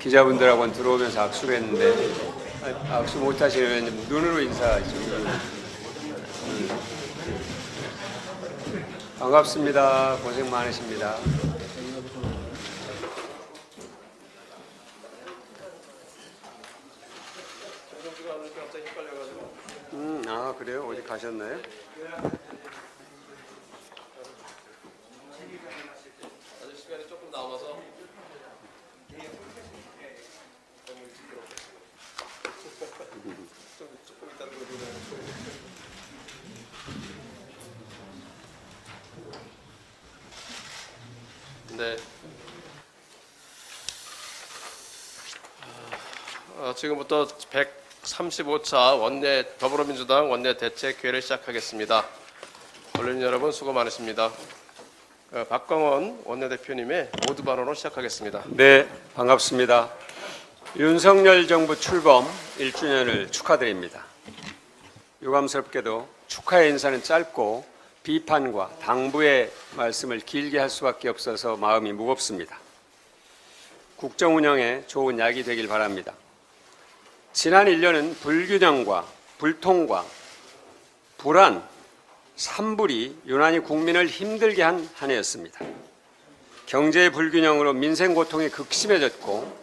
기자분들하고는 들어오면서 악수를 했는데 아, 악수 못 하시면 눈으로 인사하죠. 음. 반갑습니다. 고생 많으십니다. 음, 아 그래요? 어디 가셨나요? 아직 시간이 조금 남아서 좀 조금 있다는 거 네. 어, 지금부터 135차 원내 더불어민주당 원내 대책회를 시작하겠습니다. 언론인 여러분 수고 많으십니다. 어, 박광원 원내대표님의 모두 발언으로 시작하겠습니다. 네, 반갑습니다. 윤석열 정부 출범 1주년을 축하드립니다. 유감스럽게도 축하의 인사는 짧고 비판과 당부의 말씀을 길게 할 수밖에 없어서 마음이 무겁습니다. 국정 운영에 좋은 약이 되길 바랍니다. 지난 1년은 불균형과 불통과 불안, 산불이 유난히 국민을 힘들게 한 한 해였습니다. 경제의 불균형으로 민생 고통이 극심해졌고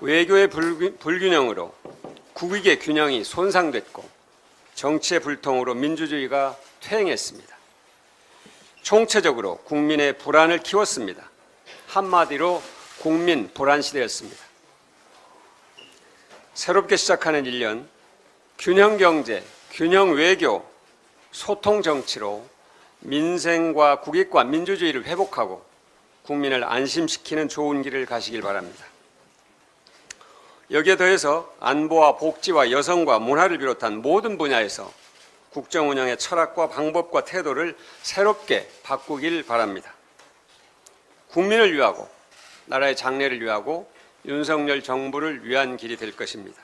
외교의 불균- 불균형으로 국익의 균형이 손상됐고 정치의 불통으로 민주주의가 퇴행했습니다. 총체적으로 국민의 불안을 키웠습니다. 한마디로 국민 불안 시대였습니다. 새롭게 시작하는 1년 균형 경제, 균형 외교, 소통 정치로 민생과 국익과 민주주의를 회복하고 국민을 안심시키는 좋은 길을 가시길 바랍니다. 여기에 더해서 안보와 복지와 여성과 문화를 비롯한 모든 분야에서 국정 운영의 철학과 방법과 태도를 새롭게 바꾸길 바랍니다. 국민을 위하고 나라의 장래를 위하고 윤석열 정부를 위한 길이 될 것입니다.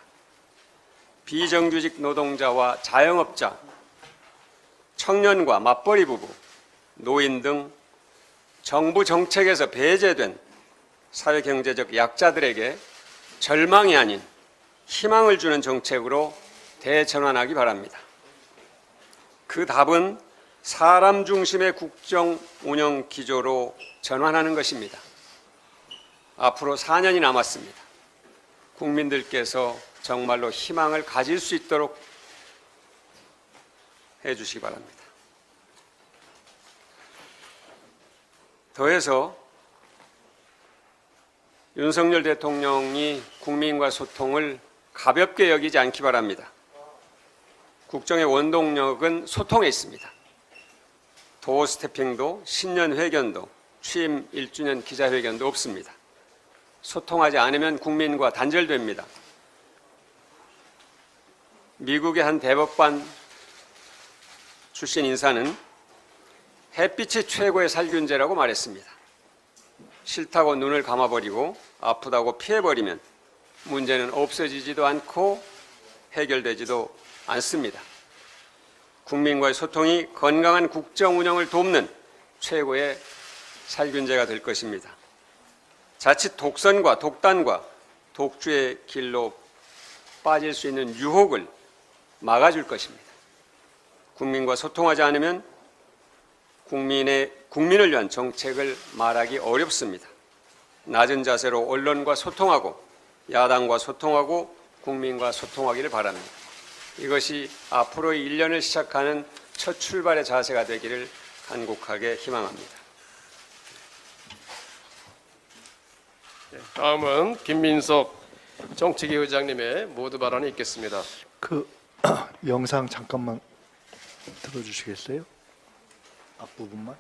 비정규직 노동자와 자영업자, 청년과 맞벌이 부부, 노인 등 정부 정책에서 배제된 사회 경제적 약자들에게 절망이 아닌 희망을 주는 정책으로 대전환하기 바랍니다. 그 답은 사람 중심의 국정 운영 기조로 전환하는 것입니다. 앞으로 4년이 남았습니다. 국민들께서 정말로 희망을 가질 수 있도록 해 주시기 바랍니다. 더해서 윤석열 대통령이 국민과 소통을 가볍게 여기지 않기 바랍니다. 국정의 원동력은 소통에 있습니다. 도어 스태핑도 신년 회견도 취임 1주년 기자회견도 없습니다. 소통하지 않으면 국민과 단절됩니다. 미국의 한 대법관 출신 인사는 햇빛이 최고의 살균제라고 말했습니다. 싫다고 눈을 감아버리고 아프다고 피해버리면 문제는 없어지지도 않고 해결되지도 않습니다. 국민과의 소통이 건강한 국정 운영을 돕는 최고의 살균제가 될 것입니다. 자칫 독선과 독단과 독주의 길로 빠질 수 있는 유혹을 막아줄 것입니다. 국민과 소통하지 않으면 국민의 국민을 위한 정책을 말하기 어렵습니다. 낮은 자세로 언론과 소통하고 야당과 소통하고 국민과 소통하기를 바랍니다. 이것이 앞으로의 1년을 시작하는 첫 출발의 자세가 되기를 간곡하게 희망합니다. 다음은 김민석 정치기 의장님의 모두 발언이 있겠습니다. 그 영상 잠깐만 들어주시겠어요? 앞부분만.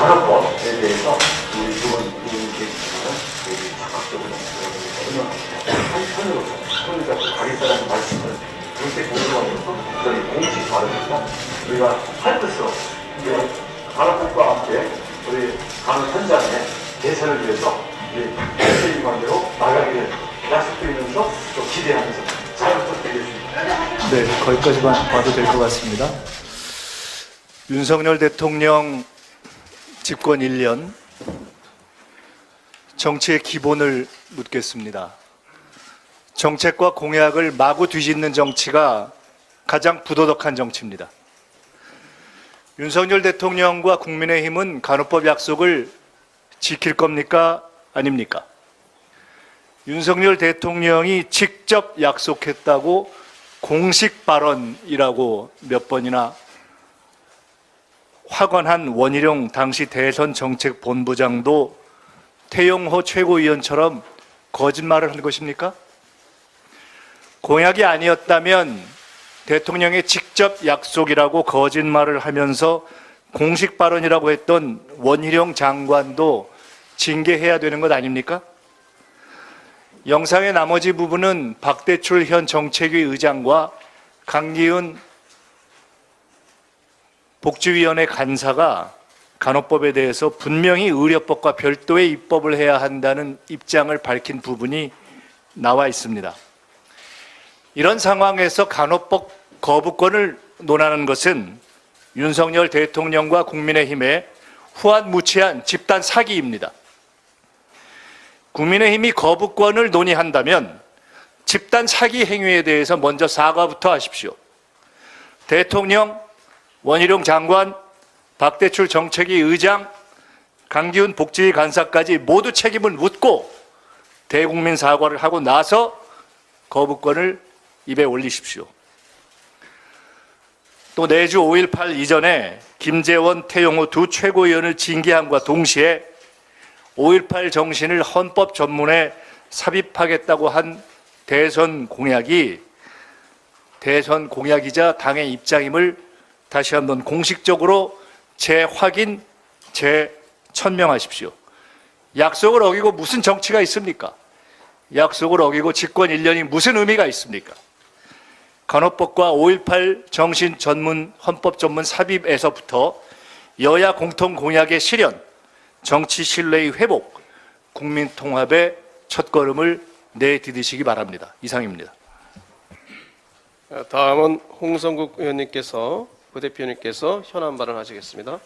우리 간호법에 대해서 우리 분께 우리 적극적으로 한편으로 손을 가겠다는 말씀을 그렇게 공부하면서 저희 공식 발언에서 우리가 할 것으로 이제 간호법과 함께 간호 현장에 대선을 위해서 우리 대표님 관계로 나가게 될 약속드리면서 또 기대하면서 잘 부탁드리겠습니다. 네, 거기까지만 봐도 될 것 같습니다. 윤석열 대통령 집권 1년 정치의 기본을 묻겠습니다. 정책과 공약을 마구 뒤집는 정치가 가장 부도덕한 정치입니다. 윤석열 대통령과 국민의힘은 간호법 약속을 지킬 겁니까? 아닙니까? 윤석열 대통령이 직접 약속했다고 공식 발언이라고 몇 번이나 확언한 원희룡 당시 대선 정책 본부장도 태용호 최고위원처럼 거짓말을 한 것입니까? 공약이 아니었다면 대통령의 직접 약속이라고 거짓말을 하면서 공식 발언이라고 했던 원희룡 장관도 징계해야 되는 것 아닙니까? 영상의 나머지 부분은 박대출 현 정책위 의장과 강기훈 복지위원회 간사가 간호법에 대해서 분명히 의료법과 별도의 입법을 해야 한다는 입장을 밝힌 부분이 나와 있습니다. 이런 상황에서 간호법 거부권을 논하는 것은 윤석열 대통령과 국민의힘의 후한무치한 집단 사기입니다. 국민의힘이 거부권을 논의한다면 집단 사기 행위에 대해서 먼저 사과부터 하십시오. 대통령, 원희룡 장관, 박대출 정책위 의장, 강기훈 복지위 간사까지 모두 책임을 묻고 대국민 사과를 하고 나서 거부권을 입에 올리십시오. 또 내주 5.18 이전에 김재원, 태용호 두 최고위원을 징계함과 동시에 5.18 정신을 헌법 전문에 삽입하겠다고 한 대선 공약이 대선 공약이자 당의 입장임을 다시 한번 공식적으로 재확인, 재천명하십시오. 약속을 어기고 무슨 정치가 있습니까? 약속을 어기고 집권 1년이 무슨 의미가 있습니까? 간호법과 5.18 정신 전문 헌법 전문 삽입에서부터 여야 공통 공약의 실현, 정치 신뢰의 회복, 국민 통합의 첫걸음을 내디디시기 바랍니다. 이상입니다. 어, 다음은 홍성국 의원님께서 부대표님께서 현안 발언하시겠습니다.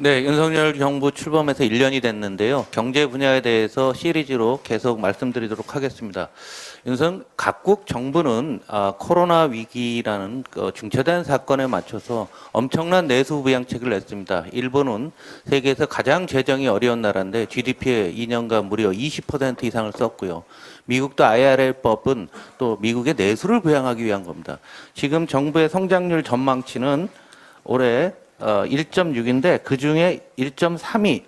네, 윤석열 정부 출범해서 1년이 됐는데요. 경제 분야에 대해서 시리즈로 계속 말씀드리도록 하겠습니다. 윤석 각국 정부는 아, 코로나 위기라는 그 중차대한 사건에 맞춰서 엄청난 내수 부양책을 냈습니다. 일본은 세계에서 가장 재정이 어려운 나라인데 GDP에 2년간 무려 20% 이상을 썼고요. 미국도 IRL법은 또 미국의 내수를 부양하기 위한 겁니다. 지금 정부의 성장률 전망치는 올해 어, 1.6인데 그 중에 1.3이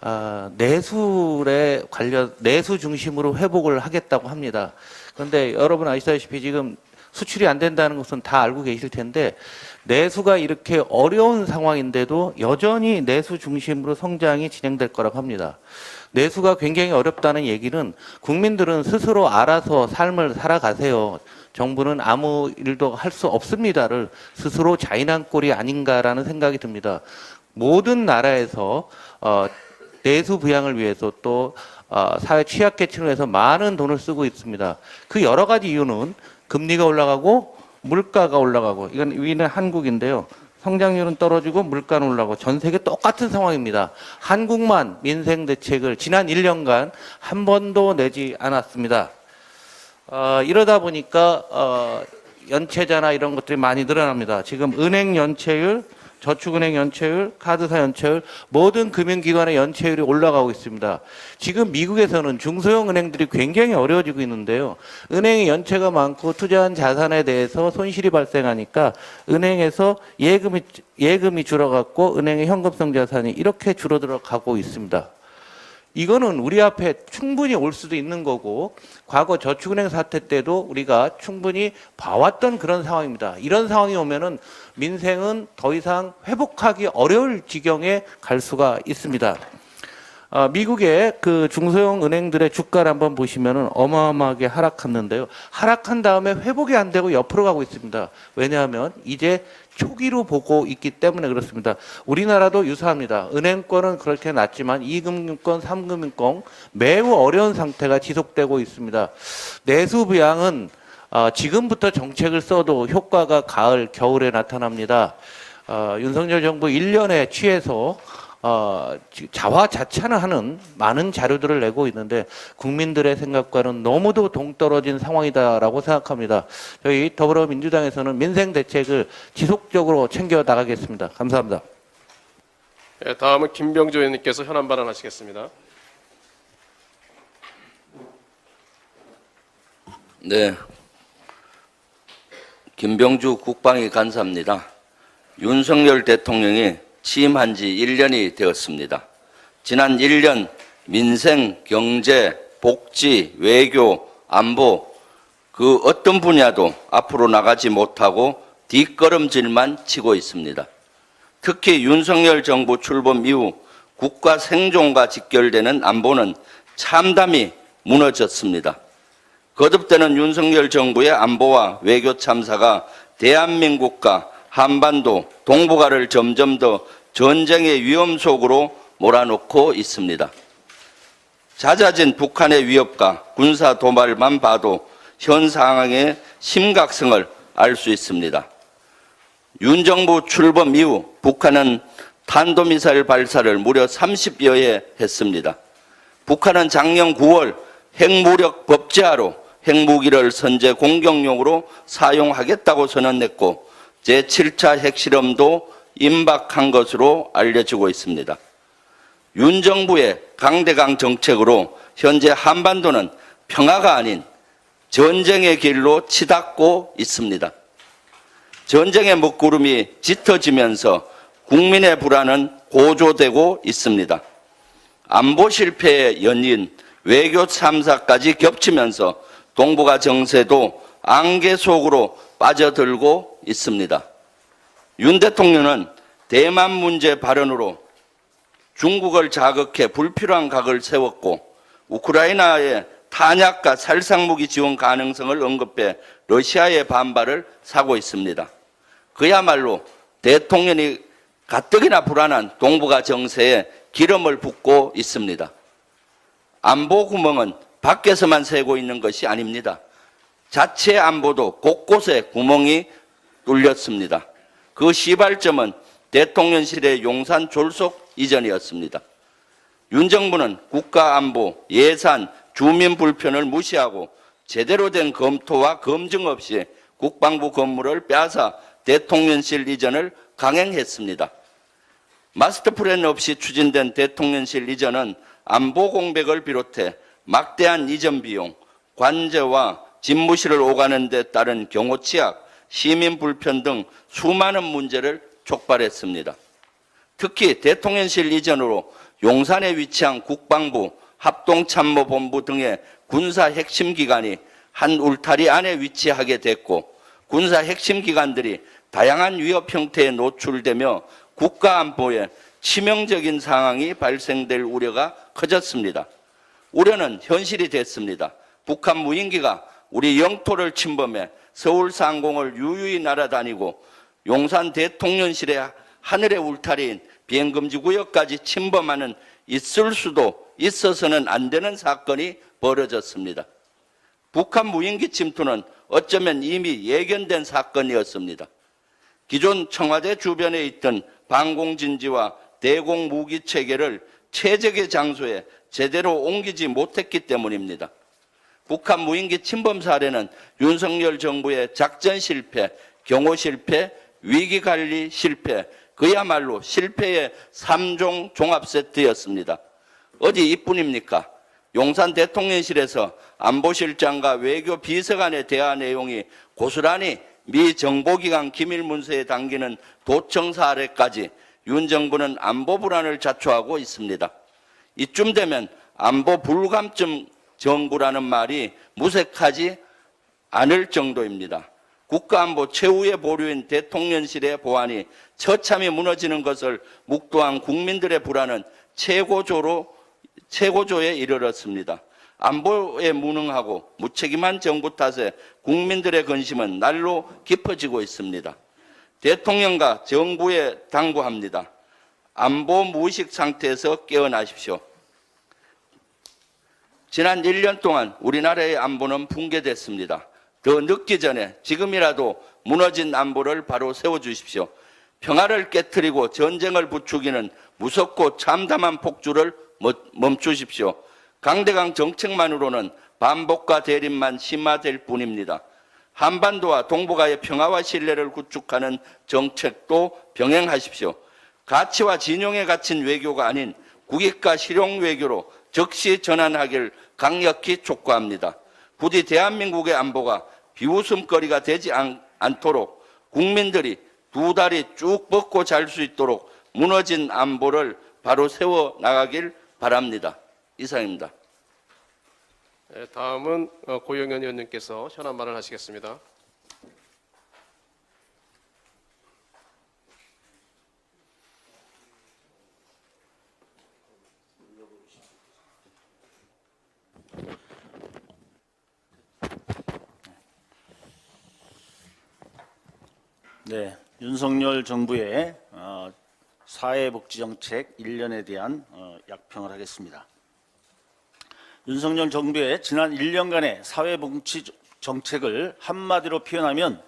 어, 내수에 관련 내수 중심으로 회복을 하겠다고 합니다. 그런데 여러분 아시다시피 지금 수출이 안 된다는 것은 다 알고 계실 텐데 내수가 이렇게 어려운 상황인데도 여전히 내수 중심으로 성장이 진행될 거라고 합니다. 내수가 굉장히 어렵다는 얘기는 국민들은 스스로 알아서 삶을 살아가세요. 정부는 아무 일도 할 수 없습니다를 스스로 자인한 꼴이 아닌가라는 생각이 듭니다. 모든 나라에서 어, 내수 부양을 위해서 또 어, 사회 취약계층을 위해서 많은 돈을 쓰고 있습니다. 그 여러 가지 이유는 금리가 올라가고 물가가 올라가고 이건 위는 한국인데요. 성장률은 떨어지고 물가는 올라가고 전 세계 똑같은 상황입니다. 한국만 민생 대책을 지난 1년간 한 번도 내지 않았습니다. 어, 이러다 보니까 어, 연체자나 이런 것들이 많이 늘어납니다. 지금 은행 연체율, 저축은행 연체율, 카드사 연체율, 모든 금융기관의 연체율이 올라가고 있습니다. 지금 미국에서는 중소형 은행들이 굉장히 어려워지고 있는데요. 은행의 연체가 많고 투자한 자산에 대해서 손실이 발생하니까 은행에서 예금이 예금이 줄어갔고 은행의 현금성 자산이 이렇게 줄어들어 가고 있습니다. 이거는 우리 앞에 충분히 올 수도 있는 거고 과거 저축은행 사태 때도 우리가 충분히 봐왔던 그런 상황입니다. 이런 상황이 오면은 민생은 더 이상 회복하기 어려울 지경에 갈 수가 있습니다. 어, 미국의 그 중소형 은행들의 주가를 한번 보시면은 어마어마하게 하락했는데요. 하락한 다음에 회복이 안 되고 옆으로 가고 있습니다. 왜냐하면 이제 초기로 보고 있기 때문에 그렇습니다. 우리나라도 유사합니다. 은행권은 그렇게 낮지만 2금융권, 3금융권 매우 어려운 상태가 지속되고 있습니다. 내수 부양은 어, 지금부터 정책을 써도 효과가 가을, 겨울에 나타납니다. 어, 윤석열 정부 1년에 취해서 어, 지- 자화자찬하는 많은 자료들을 내고 있는데 국민들의 생각과는 너무도 동떨어진 상황이다라고 생각합니다. 저희 더불어민주당에서는 민생 대책을 지속적으로 챙겨 나가겠습니다. 감사합니다. 예, 다음은 김병조 의원님께서 현안 발언하시겠습니다. 네. 김병주 국방위 간사입니다. 윤석열 대통령이 취임한 지 1년이 되었습니다. 지난 1년 민생, 경제, 복지, 외교, 안보 그 어떤 분야도 앞으로 나가지 못하고 뒷걸음질만 치고 있습니다. 특히 윤석열 정부 출범 이후 국가 생존과 직결되는 안보는 참담히 무너졌습니다. 거듭되는 윤석열 정부의 안보와 외교 참사가 대한민국과 한반도, 동북아를 점점 더 전쟁의 위험 속으로 몰아넣고 있습니다. 잦아진 북한의 위협과 군사 도발만 봐도 현 상황의 심각성을 알 수 있습니다. 윤 정부 출범 이후 북한은 탄도미사일 발사를 무려 30여 회 했습니다. 북한은 작년 9월 핵무력 법제화로 핵무기를 선제 공격용으로 사용하겠다고 선언했고 제7차 핵실험도 임박한 것으로 알려지고 있습니다. 윤 정부의 강대강 정책으로 현재 한반도는 평화가 아닌 전쟁의 길로 치닫고 있습니다. 전쟁의 먹구름이 짙어지면서 국민의 불안은 고조되고 있습니다. 안보 실패의 연인 외교 참사까지 겹치면서 동북아 정세도 안개 속으로 빠져들고 있습니다. 윤 대통령은 대만 문제 발언으로 중국을 자극해 불필요한 각을 세웠고 우크라이나의 탄약과 살상무기 지원 가능성을 언급해 러시아의 반발을 사고 있습니다. 그야말로 대통령이 가뜩이나 불안한 동북아 정세에 기름을 붓고 있습니다. 안보 구멍은 밖에서만 새고 있는 것이 아닙니다. 자체 안보도 곳곳에 구멍이 뚫렸습니다. 그 시발점은 대통령실의 용산 졸속 이전이었습니다. 윤 정부는 국가안보, 예산, 주민 불편을 무시하고 제대로 된 검토와 검증 없이 국방부 건물을 빼앗아 대통령실 이전을 강행했습니다. 마스터 플랜 없이 추진된 대통령실 이전은 안보 공백을 비롯해 막대한 이전 비용, 관제와 집무실을 오가는 데 따른 경호 취약, 시민 불편 등 수많은 문제를 촉발했습니다. 특히 대통령실 이전으로 용산에 위치한 국방부, 합동참모본부 등의 군사 핵심 기관이 한 울타리 안에 위치하게 됐고 군사 핵심 기관들이 다양한 위협 형태에 노출되며 국가 안보에 치명적인 상황이 발생될 우려가 커졌습니다. 우려는 현실이 됐습니다. 북한 무인기가 우리 영토를 침범해 서울 상공을 유유히 날아다니고 용산 대통령실의 하늘의 울타리인 비행금지 구역까지 침범하는 있을 수도 있어서는 안 되는 사건이 벌어졌습니다. 북한 무인기 침투는 어쩌면 이미 예견된 사건이었습니다. 기존 청와대 주변에 있던 방공진지와 대공 무기 체계를 최적의 장소에 제대로 옮기지 못했기 때문입니다. 북한 무인기 침범 사례는 윤석열 정부의 작전 실패, 경호 실패, 위기 관리 실패, 그야말로 실패의 3종 종합 세트였습니다. 어디 이뿐입니까? 용산 대통령실에서 안보실장과 외교 비서관의 대화 내용이 고스란히 미 정보기관 기밀 문서에 담기는 도청 사례까지 윤 정부는 안보 불안을 자초하고 있습니다. 이쯤 되면 안보 불감증 정부라는 말이 무색하지 않을 정도입니다. 국가안보 최후의 보류인 대통령실의 보안이 처참히 무너지는 것을 묵도한 국민들의 불안은 최고조로 최고조에 이르렀습니다. 안보에 무능하고 무책임한 정부 탓에 국민들의 근심은 날로 깊어지고 있습니다. 대통령과 정부에 당부합니다. 안보 무의식 상태에서 깨어나십시오. 지난 1년 동안 우리나라의 안보는 붕괴됐습니다. 더 늦기 전에 지금이라도 무너진 안보를 바로 세워주십시오. 평화를 깨뜨리고 전쟁을 부추기는 무섭고 참담한 폭주를 멈- 멈추십시오. 강대강 정책만으로는 반복과 대립만 심화될 뿐입니다. 한반도와 동북아의 평화와 신뢰를 구축하는 정책도 병행하십시오. 가치와 진영에 갇힌 외교가 아닌 국익과 실용 외교로 즉시 전환하길 강력히 촉구합니다. 부디 대한민국의 안보가 비웃음거리가 되지 않, 않도록 국민들이 두 다리 쭉 뻗고 잘 수 있도록 무너진 안보를 바로 세워 나가길 바랍니다. 이상입니다. 예, 다음은 어, 고영현 의원님께서 현안 말을 하시겠습니다. 네, 윤석열 정부의 어, 사회복지정책 1년에 대한 어, 약평을 하겠습니다. 윤석열 정부의 지난 1년간의 사회복지 정책을 한마디로 표현하면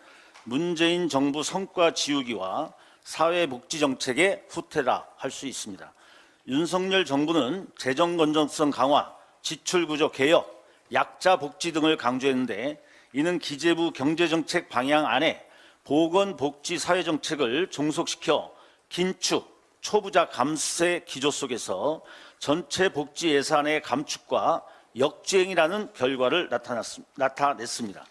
문재인 정부 성과 지우기와 사회복지 정책의 후퇴라 할 수 있습니다. 윤석열 정부는 재정 건전성 강화, 지출 구조 개혁, 약자 복지 등을 강조했는데 이는 기재부 경제정책 방향 안에 보건복지 사회정책을 종속시켜 긴축, 초부자 감세 기조 속에서 전체 복지 예산의 감축과 역주행이라는 결과를 나타냈습니다.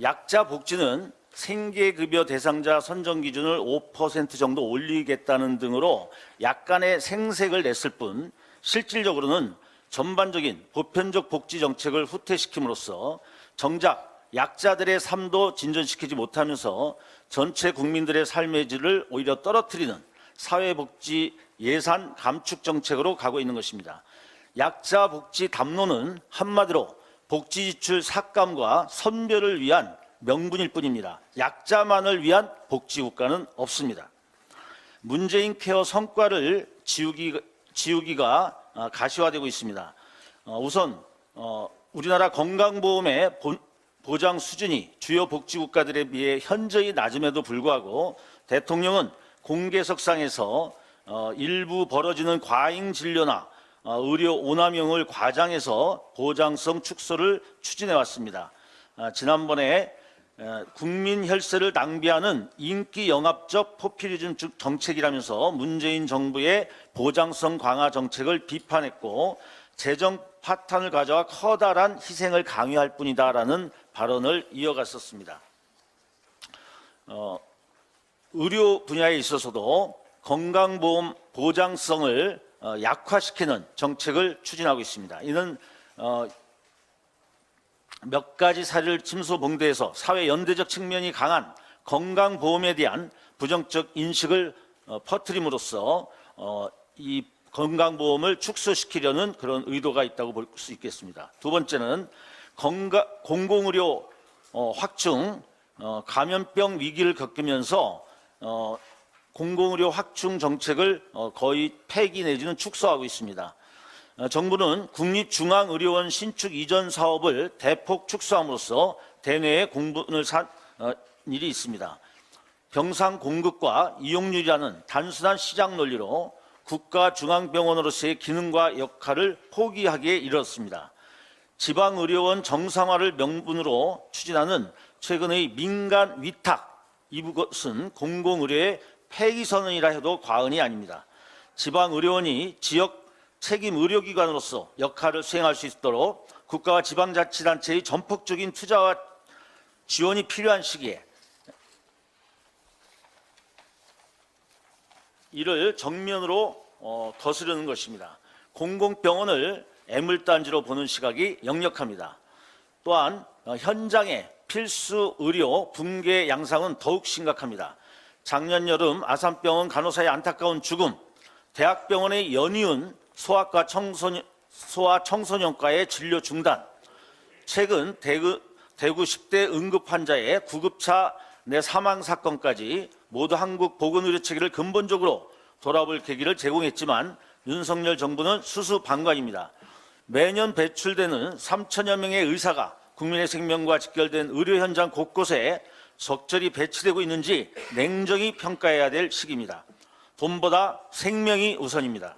약자 복지는 생계급여 대상자 선정 기준을 5% 정도 올리겠다는 등으로 약간의 생색을 냈을 뿐 실질적으로는 전반적인 보편적 복지 정책을 후퇴시킴으로써 정작 약자들의 삶도 진전시키지 못하면서 전체 국민들의 삶의 질을 오히려 떨어뜨리는 사회복지 예산 감축 정책으로 가고 있는 것입니다. 약자 복지 담론은 한마디로 복지 지출 삭감과 선별을 위한 명분일 뿐입니다. 약자만을 위한 복지 국가는 없습니다. 문재인 케어 성과를 지우기, 지우기가 아, 가시화되고 있습니다. 어, 우선 어, 우리나라 건강보험의 본- 보장 수준이 주요 복지 국가들에 비해 현저히 낮음에도 불구하고 대통령은 공개석상에서 어, 일부 벌어지는 과잉 진료나 어, 의료 오남용을 과장해서 보장성 축소를 추진해 왔습니다. 아, 지난번에 에, 국민 혈세를 낭비하는 인기 영합적 포퓰리즘 정책이라면서 문재인 정부의 보장성 강화 정책을 비판했고 재정 파탄을 가져와 커다란 희생을 강요할 뿐이다라는 발언을 이어갔었습니다. 어, 의료 분야에 있어서도 건강보험 보장성을 어, 약화시키는 정책을 추진하고 있습니다. 이는 어, 몇 가지 사례를 침소봉대해서 사회 연대적 측면이 강한 건강보험에 대한 부정적 인식을 어, 퍼뜨림으로써 어, 이 건강보험을 축소시키려는 그런 의도가 있다고 볼 수 있겠습니다. 두 번째는 건강, 공공의료 어, 확충, 어, 감염병 위기를 겪으면서 어, 공공의료 확충 정책을 어, 거의 폐기 내지는 축소하고 있습니다. 어, 정부는 국립중앙의료원 신축 이전 사업을 대폭 축소함으로써 대내에 공분을 산 어, 일이 있습니다. 병상 공급과 이용률이라는 단순한 시장 논리로 국가 중앙병원으로서의 기능과 역할을 포기하기에 이르렀습니다. 지방의료원 정상화를 명분으로 추진하는 최근의 민간 위탁 이것은 공공의료의 폐기 선언이라 해도 과언이 아닙니다. 지방의료원이 지역 책임 의료기관으로서 역할을 수행할 수 있도록 국가와 지방자치단체의 전폭적인 투자와 지원이 필요한 시기에 이를 정면으로 어, 거스르는 것입니다. 공공병원을 애물단지로 보는 시각이 역력합니다. 또한 어, 현장의 필수 의료 붕괴 양상은 더욱 심각합니다. 작년 여름 아산병원 간호사의 안타까운 죽음, 대학병원의 연이은 소아과 청소년, 소아 청소년과의 진료 중단, 최근 대구, 대구 10대 응급 환자의 구급차 내 사망 사건까지 모두 한국 보건의료 체계를 근본적으로 돌아볼 계기를 제공했지만 윤석열 정부는 수수방관입니다. 매년 배출되는 3천여 명의 의사가 국민의 생명과 직결된 의료 현장 곳곳에 적절히 배치되고 있는지 냉정히 평가해야 될 시기입니다. 돈보다 생명이 우선입니다.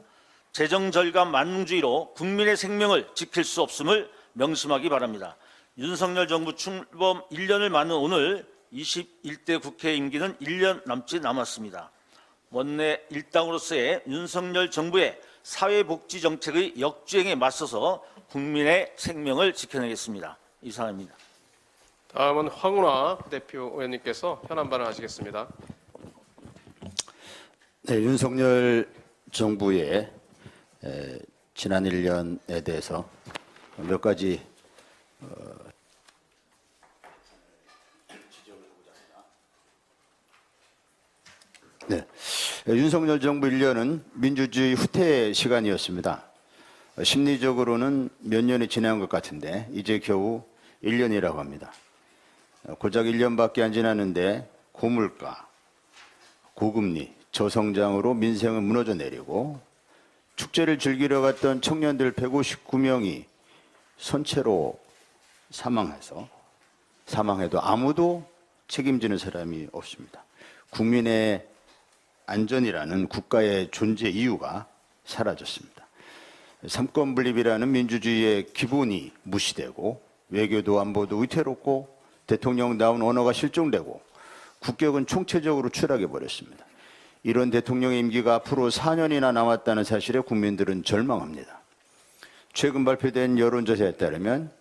재정 절감 만능주의로 국민의 생명을 지킬 수 없음을 명심하기 바랍니다. 윤석열 정부 출범 1년을 맞는 오늘 21대 국회 임기는 1년 남짓 남았습니다. 원내 일당으로서의 윤석열 정부의 사회복지 정책의 역주행에 맞서서 국민의 생명을 지켜내겠습니다. 이상입니다. 다음은 황운하 대표 의원님께서 현안 발언하시겠습니다. 네, 윤석열 정부의 에, 지난 1년에 대해서 몇 가지 네, 윤석열 정부 1년은 민주주의 후퇴 시간이었습니다. 어, 심리적으로는 몇 년이 지난 것 같은데 이제 겨우 1년이라고 합니다. 어, 고작 1년밖에 안 지났는데 고물가, 고금리, 저성장으로 민생은 무너져 내리고 축제를 즐기러 갔던 청년들 159명이 선체로 사망해서 사망해도 아무도 책임지는 사람이 없습니다. 국민의 안전이라는 국가의 존재 이유가 사라졌습니다. 삼권 분립이라는 민주주의의 기본이 무시되고 외교도 안보도 위태롭고 대통령 나온 언어가 실종되고 국격은 총체적으로 추락해 버렸습니다. 이런 대통령의 임기가 앞으로 4년이나 남았다는 사실에 국민들은 절망합니다. 최근 발표된 여론조사에 따르면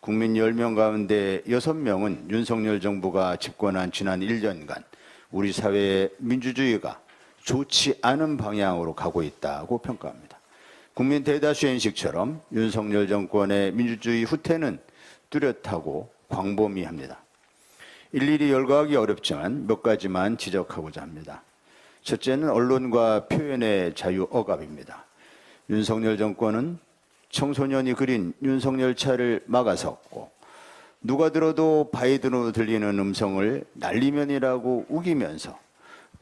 국민 10명 가운데 6명은 윤석열 정부가 집권한 지난 1년간 우리 사회의 민주주의가 좋지 않은 방향으로 가고 있다고 평가합니다. 국민 대다수의 인식처럼 윤석열 정권의 민주주의 후퇴는 뚜렷하고 광범위합니다. 일일이 열거하기 어렵지만 몇 가지만 지적하고자 합니다. 첫째는 언론과 표현의 자유 억압입니다. 윤석열 정권은 청소년이 그린 윤석열 차를 막아섰고 누가 들어도 바이든으로 들리는 음성을 날리면이라고 우기면서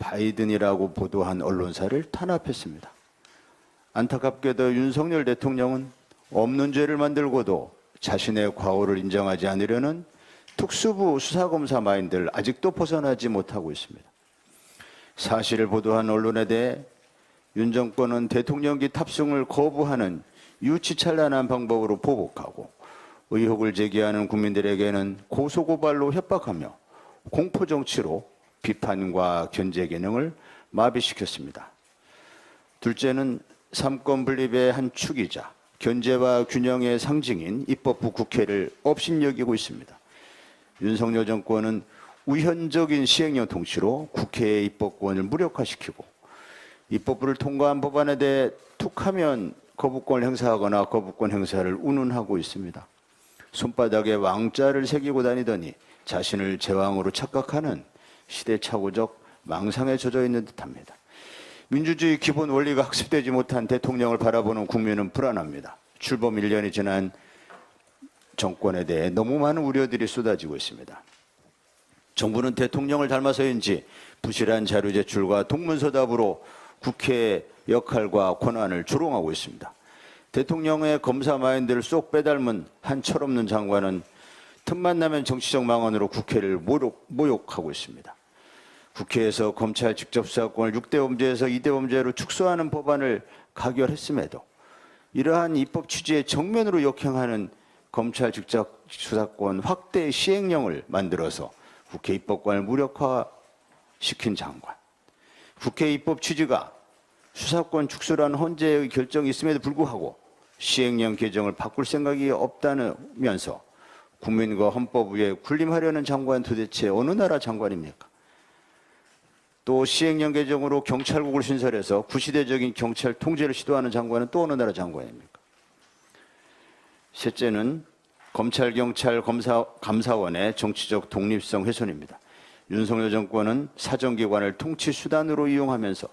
바이든이라고 보도한 언론사를 탄압했습니다. 안타깝게도 윤석열 대통령은 없는 죄를 만들고도 자신의 과오를 인정하지 않으려는 특수부 수사검사 마인드를 아직도 벗어나지 못하고 있습니다. 사실을 보도한 언론에 대해 윤 정권은 대통령기 탑승을 거부하는 유치찬란한 방법으로 보복하고 의혹을 제기하는 국민들에게는 고소고발로 협박하며 공포정치로 비판과 견제 기능을 마비시켰습니다. 둘째는 삼권 분립의 한 축이자 견제와 균형의 상징인 입법부 국회를 업신여기고 있습니다. 윤석열 정권은 우현적인 시행령 통치로 국회의 입법권을 무력화시키고 입법부를 통과한 법안에 대해 툭하면 거부권을 행사하거나 거부권 행사를 운운하고 있습니다. 손바닥에 왕자를 새기고 다니더니 자신을 제왕으로 착각하는 시대착오적 망상에 젖어 있는 듯합니다. 민주주의 기본 원리가 학습되지 못한 대통령을 바라보는 국민은 불안합니다. 출범 1년이 지난 정권에 대해 너무 많은 우려들이 쏟아지고 있습니다. 정부는 대통령을 닮아서인지 부실한 자료 제출과 동문서답으로 국회의 역할과 권한을 조롱하고 있습니다. 대통령의 검사 마인드를 쏙 빼닮은 한 철없는 장관은 틈만 나면 정치적 망언으로 국회를 모욕, 모욕하고 있습니다. 국회에서 검찰 직접 수사권을 6대 범죄에서 2대 범죄로 축소하는 법안을 가결했음에도 이러한 입법 취지에 정면으로 역행하는 검찰 직접 수사권 확대 시행령을 만들어서 국회 입법권을 무력화시킨 장관. 국회 입법 취지가 수사권 축소라는 헌재의 결정이 있음에도 불구하고 시행령 개정을 바꿀 생각이 없다면서 국민과 헌법 위에 군림하려는 장관 도대체 어느 나라 장관입니까? 또 시행령 개정으로 경찰국을 신설해서 구시대적인 경찰 통제를 시도하는 장관은 또 어느 나라 장관입니까? 셋째는 검찰, 경찰, 검사, 감사원의 정치적 독립성 훼손입니다. 윤석열 정권은 사정기관을 통치 수단으로 이용하면서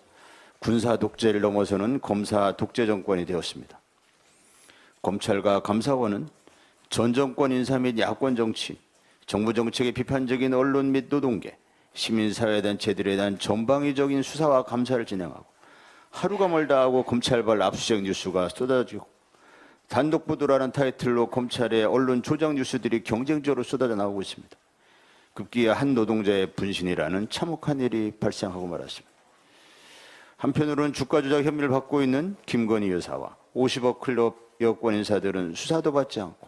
군사 독재를 넘어서는 검사 독재 정권이 되었습니다. 검찰과 감사원은 전 정권 인사 및 야권 정치, 정부 정책의 비판적인 언론 및 노동계, 시민사회단체들에 대한 전방위적인 수사와 감사를 진행하고 하루가 멀다 하고 검찰발 압수수색 뉴스가 쏟아지고 단독 보도라는 타이틀로 검찰의 언론 조작 뉴스들이 경쟁적으로 쏟아져 나오고 있습니다. 급기야 한 노동자의 분신이라는 참혹한 일이 발생하고 말았습니다. 한편으로는 주가 조작 혐의를 받고 있는 김건희 여사와 50억 클럽 여권 인사들은 수사도 받지 않고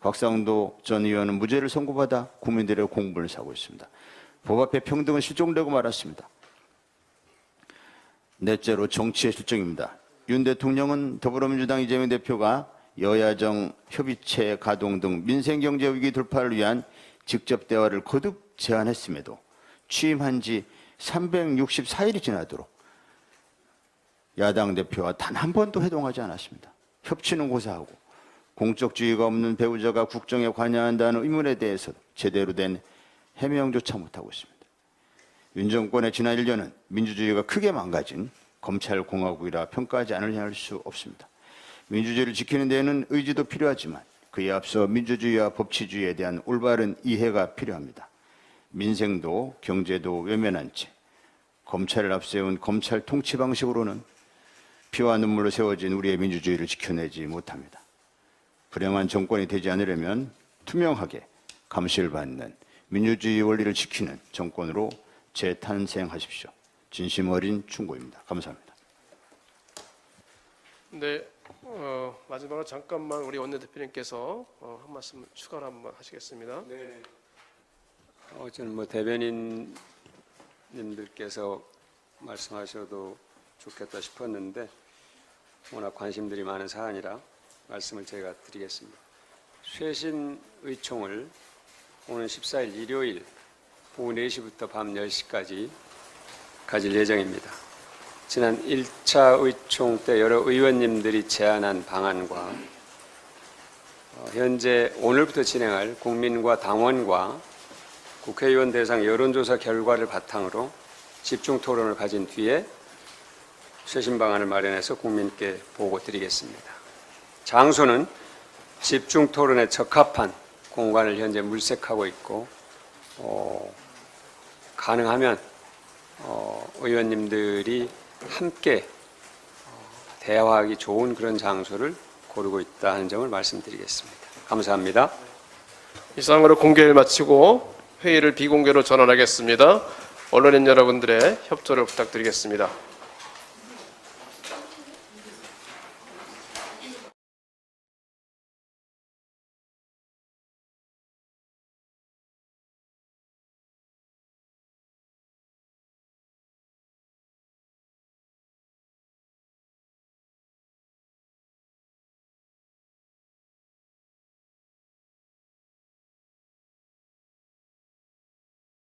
곽상도 전 의원은 무죄를 선고받아 국민들의 공분을 사고 있습니다. 법 앞에 평등은 실종되고 말았습니다. 넷째로 정치의 실정입니다. 윤 대통령은 더불어민주당 이재명 대표가 여야정 협의체 가동 등 민생경제 위기 돌파를 위한 직접 대화를 거듭 제안했음에도 취임한 지 364일이 지나도록 야당 대표와 단 한 번도 회동하지 않았습니다. 협치는 고사하고 공적주의가 없는 배우자가 국정에 관여한다는 의문에 대해서 제대로 된 해명조차 못하고 있습니다. 윤 정권의 지난 1년은 민주주의가 크게 망가진 검찰공화국이라 평가하지 않으려 수 없습니다. 민주주의를 지키는 데에는 의지도 필요하지만 그에 앞서 민주주의와 법치주의에 대한 올바른 이해가 필요합니다. 민생도 경제도 외면한 채 검찰을 앞세운 검찰 통치 방식으로는 피와 눈물로 세워진 우리의 민주주의를 지켜내지 못합니다. 불행한 정권이 되지 않으려면 투명하게 감시를 받는 민주주의 원리를 지키는 정권으로 재탄생하십시오. 진심 어린 충고입니다. 감사합니다. 네, 어, 마지막으로 잠깐만 우리 원내대표님께서 어, 한 말씀 추가로 한 번 하시겠습니다. 어, 저는 뭐 대변인님들께서 말씀하셔도 좋겠다 싶었는데 워낙 관심들이 많은 사안이라 말씀을 제가 드리겠습니다. 쇄신 의총을 오는 14일 일요일 오후 4시부터 밤 10시까지 가질 예정입니다. 지난 1차 의총 때 여러 의원님들이 제안한 방안과 어, 현재 오늘부터 진행할 국민과 당원과 국회의원 대상 여론조사 결과를 바탕으로 집중 토론을 가진 뒤에 쇄신 방안을 마련해서 국민께 보고 드리겠습니다. 장소는 집중 토론에 적합한 공간을 현재 물색하고 있고 어, 가능하면 어, 의원님들이 함께 어, 대화하기 좋은 그런 장소를 고르고 있다 하는 점을 말씀드리겠습니다. 감사합니다. 이상으로 공개를 마치고 회의를 비공개로 전환하겠습니다. 언론인 여러분들의 협조를 부탁드리겠습니다.